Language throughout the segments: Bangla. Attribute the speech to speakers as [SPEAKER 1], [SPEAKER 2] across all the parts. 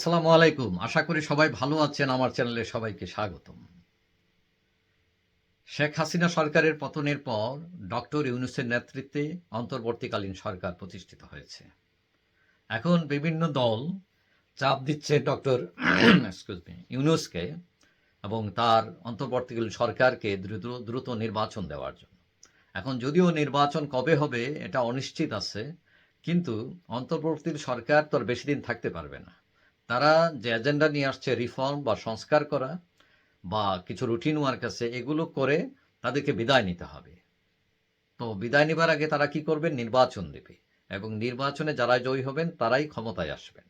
[SPEAKER 1] আসসালামু আলাইকুম। আশা করি সবাই ভালো আছেন। আমার চ্যানেলে সবাইকে স্বাগতম। শেখ হাসিনা সরকারের পতনের পর ডক্টর ইউনুসের নেতৃত্বে অন্তর্বর্তীকালীন সরকার প্রতিষ্ঠিত হয়েছে। এখন বিভিন্ন দল চাপ দিচ্ছে ডক্টর ইউনুসকে এবং তার অন্তর্বর্তীকালীন সরকারকে দ্রুত দ্রুত নির্বাচন দেওয়ার জন্য। এখন যদিও নির্বাচন কবে হবে এটা অনিশ্চিত আছে, কিন্তু অন্তর্বর্তী সরকার তো আর বেশি দিন থাকতে পারবে না। তারা যে এজেন্ডা নিয়ে আসছে রিফর্ম বা সংস্কার করা বা কিছু রুটিন ওয়ার্ক আছে, এগুলো করে তাদেরকে বিদায় নিতে হবে। তো বিদায় নেবার আগে তারা কি করবেন নির্বাচন দেবে এবং নির্বাচনে যারা জয়ী হবেন, তারাই ক্ষমতায় আসবেন।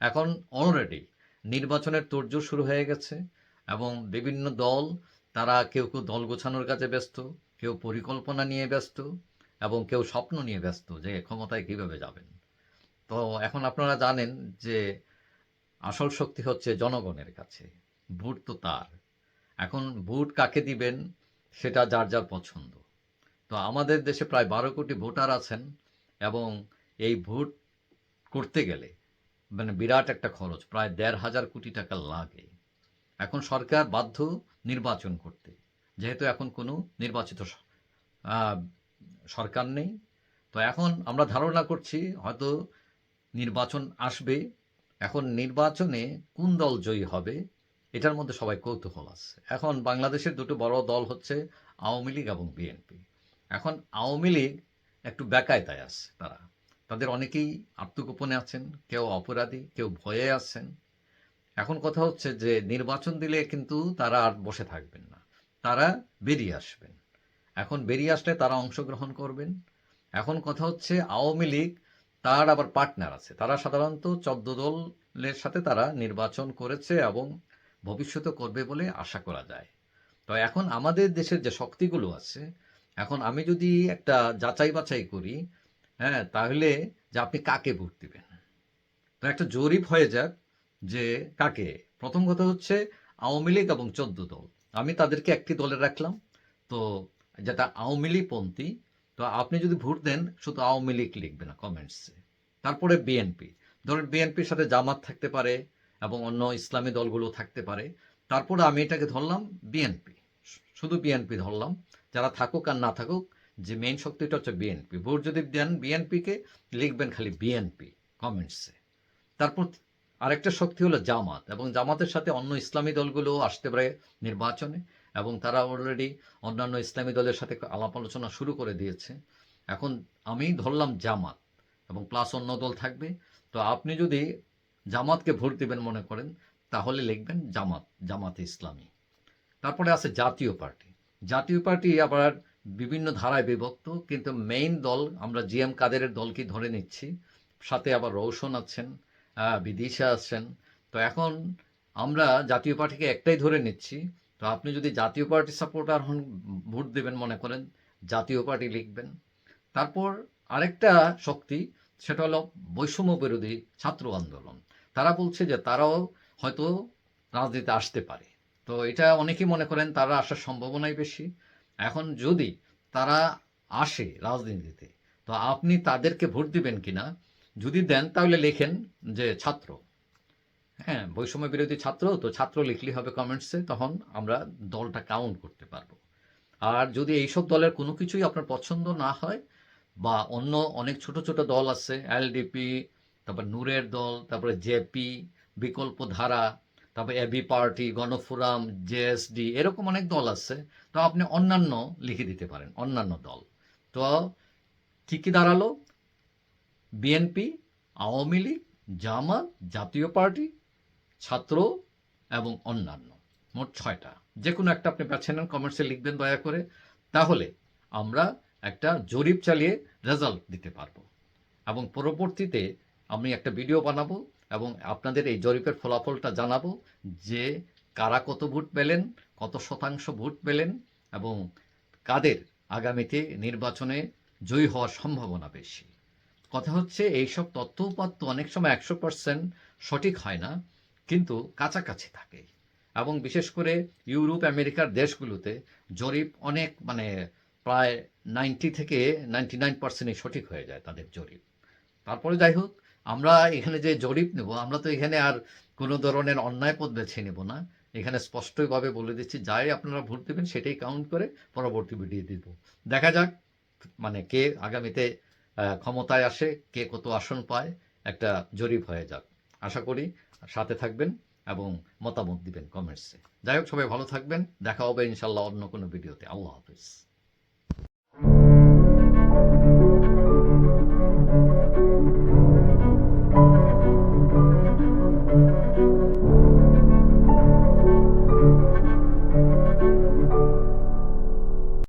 [SPEAKER 1] এখন অলরেডি নির্বাচনের তোড়জোড় শুরু হয়ে গেছে এবং বিভিন্ন দল, তারা কেউ কেউ দল গোছানোর কাজে ব্যস্ত, কেউ পরিকল্পনা নিয়ে ব্যস্ত এবং কেউ স্বপ্ন নিয়ে ব্যস্ত যে ক্ষমতায় কীভাবে যাবেন। তো এখন আপনারা জানেন যে আসল শক্তি হচ্ছে জনগণের কাছে। ভোট তো তার। এখন ভোট কাকে দিবেন সেটা যার যার পছন্দ। তো আমাদের দেশে প্রায় বারো কোটি ভোটার আছেন এবং এই ভোট করতে গেলে মানে বিরাট একটা খরচ, প্রায় দেড় হাজার কোটি টাকা লাগে। এখন সরকার বাধ্য নির্বাচন করতে। যেহেতু এখন কোনো নির্বাচিত সরকার নেই। তো এখন আমরা ধারণা করছি হয়তো নির্বাচন আসবে। এখন নির্বাচনে কোন দল জয়ী হবে, এটার মধ্যে সবাই কৌতূহল আছে। এখন বাংলাদেশের দুটো বড় দল হচ্ছে আওয়ামী লীগ এবং বিএনপি। এখন আওয়ামী লীগ একটু বেকায়দায় আছে তারা। তাদের অনেকেই আত্মগোপনে আছেন, কেউ অপরাধী, কেউ ভয়ে আছেন। এখন কথা হচ্ছে যে নির্বাচন দিলে কিন্তু তারা আর বসে থাকবেন না। তারা বেরিয়ে আসবেন। এখন বেরিয়ে আসলে তারা অংশগ্রহণ করবেন। এখন কথা হচ্ছে আওয়ামী লীগ তার আবার পার্টনার আছে। তারা সাধারণত চোদ্দ দলের সাথে তারা নির্বাচন করেছে এবং ভবিষ্যতে করবে বলে আশা করা যায়। তো এখন আমাদের দেশের যে শক্তিগুলো আছে, এখন আমি যদি একটা যাচাই বাছাই করি হ্যাঁ তাহলে যে আপনি কাকে ভোট দিবেন? তো একটা জরিপ হয়ে যাক যে কাকে। প্রথম কথা হচ্ছে আওয়ামী লীগ এবং চোদ্দ দল। আমি তাদেরকে একটি দলে রাখলাম। তো যেটা আওয়ামী লীগপন্থী তো আপনি যদি ভোট দেন, শুধু আওয়ামী লীগ লিখবে না কমেন্টসে তারপরে বিএনপি ধরেন বিএনপির সাথে জামাত থাকতে পারে এবং অন্য ইসলামী দলগুলো থাকতে পারে। তারপরে আমি এটাকে ধরলাম বিএনপি শুধু বিএনপি ধরলাম, যারা থাকুক আর না থাকুক, যে মেইন শক্তিটা হচ্ছে বিএনপি ভোট যদি দেন বিএনপিকে লিখবেন খালি বিএনপি কমেন্টসে তারপর আরেকটা শক্তি হলো জামাত এবং জামাতের সাথে অন্য ইসলামী দলগুলো আসতে পারে নির্বাচনে। এবং তারা অলরেডি অন্যান্য ইসলামী দলের সাথে আলাপ আলোচনা শুরু করে দিয়েছে। এখন আমি ধরলাম জামাত এবং প্লাস অন্য দল থাকবে। তো আপনি যদি জামাতকে ভোট দিবেন মনে করেন, তাহলে লিখবেন জামাত, জামাতে ইসলামী। তারপরে আছে জাতীয় পার্টি। জাতীয় পার্টি আবার বিভিন্ন ধারায় বিভক্ত, কিন্তু মেইন দল, আমরা জি এম কাদেরের দলকে ধরে নিচ্ছি, সাথে আবার রৌশন আছেন বিদিশা আছেন। তো এখন আমরা জাতীয় পার্টিকে একটাই ধরে নিচ্ছি তো আপনি যদি জাতীয় পার্টি সাপোর্টার হন, ভোট দেবেন মনে করেন, জাতীয় পার্টি লিখবেন। তারপর আরেকটা শক্তি, সেটা হলো বৈষম্য বিরোধী ছাত্র আন্দোলন। তারা বলছে যে তারাও হয়তো রাজনীতিতে আসতে পারে। তো এটা অনেকেই মনে করেন তারা আসার সম্ভাবনাই বেশি। এখন যদি তারা আসে রাজনীতিতে, তো আপনি তাদেরকে ভোট দিবেন কিনা? যদি দেন তাহলে লেখেন যে ছাত্র। হ্যাঁ বৈষম্য বিরোধী ছাত্র, তো ছাত্র লিখলে হবে কমেন্টসে তখন আমরা দলটা কাউন্ট করতে পারব। আর যদি এইসব দলের কোনো কিছুই আপনার পছন্দ না হয়, বা অন্য অনেক ছোট ছোট দল আছে এলডিপি তারপর নূরের দল, তারপরে জেপি বিকল্প ধারা তারপর এবি পার্টি গণফোরাম জেএসডি এরকম অনেক দল আছে, তো আপনি অন্যান্য লিখে দিতে পারেন, অন্যান্য দল। তো কি কি দাঁড়াল? বিএনপি আওয়ামী লীগ, জামাত, জাতীয় পার্টি ছাত্র এবং অন্যান্য। মোট ছয়টা। যে কোনো একটা আপনি নেন কমেন্টসে লিখবেন দয়া করে। তাহলে আমরা একটা জরিপ চালিয়ে রেজাল্ট দিতে পারব। এবং পরবর্তীতে আমি একটা ভিডিও বানাবো এবং আপনাদের এই জরিপের ফলাফলটা জানাব যে কারা কত ভোট পেলেন, কত শতাংশ ভোট পেলেন এবং কাদের আগামীতে নির্বাচনে জয়ী হওয়ার সম্ভাবনা বেশি। কথা হচ্ছে, এইসব তথ্য উপাত্ত অনেক সময় একশো পার্সেন্ট সঠিক হয় না। কিন্তু কাছাকাছি থাকে। এবং বিশেষ করে ইউরোপ, আমেরিকার দেশগুলোতে জরিপ অনেক মানে প্রায় নাইনটি থেকে নাইনটি নাইন পার্সেন্টই সঠিক হয়ে যায় তাদের জরিপ। তারপরে যাই হোক, আমরা এখানে যে জরিপ নেব, আমরা তো এখানে আর কোনো ধরনের অন্যায় পথ বেছে নেব না। এখানে স্পষ্টভাবে বলে দিচ্ছি, যাই আপনারা ভোট দেবেন সেটাই কাউন্ট করে পরবর্তী ভিডিও দিব। দেখা যাক মানে কে আগামীতে ক্ষমতায় আসে, কে কত আসন পায়, একটা জরিপ হয়ে যাক। আশা করি সাথে থাকবেন এবং মতামত দিবেন কমেন্টসে। যাই হোক, সবাই ভালো থাকবেন। দেখা হবে ইনশাল্লাহ অন্য কোনো ভিডিওতে। আল্লাহ হাফিজ।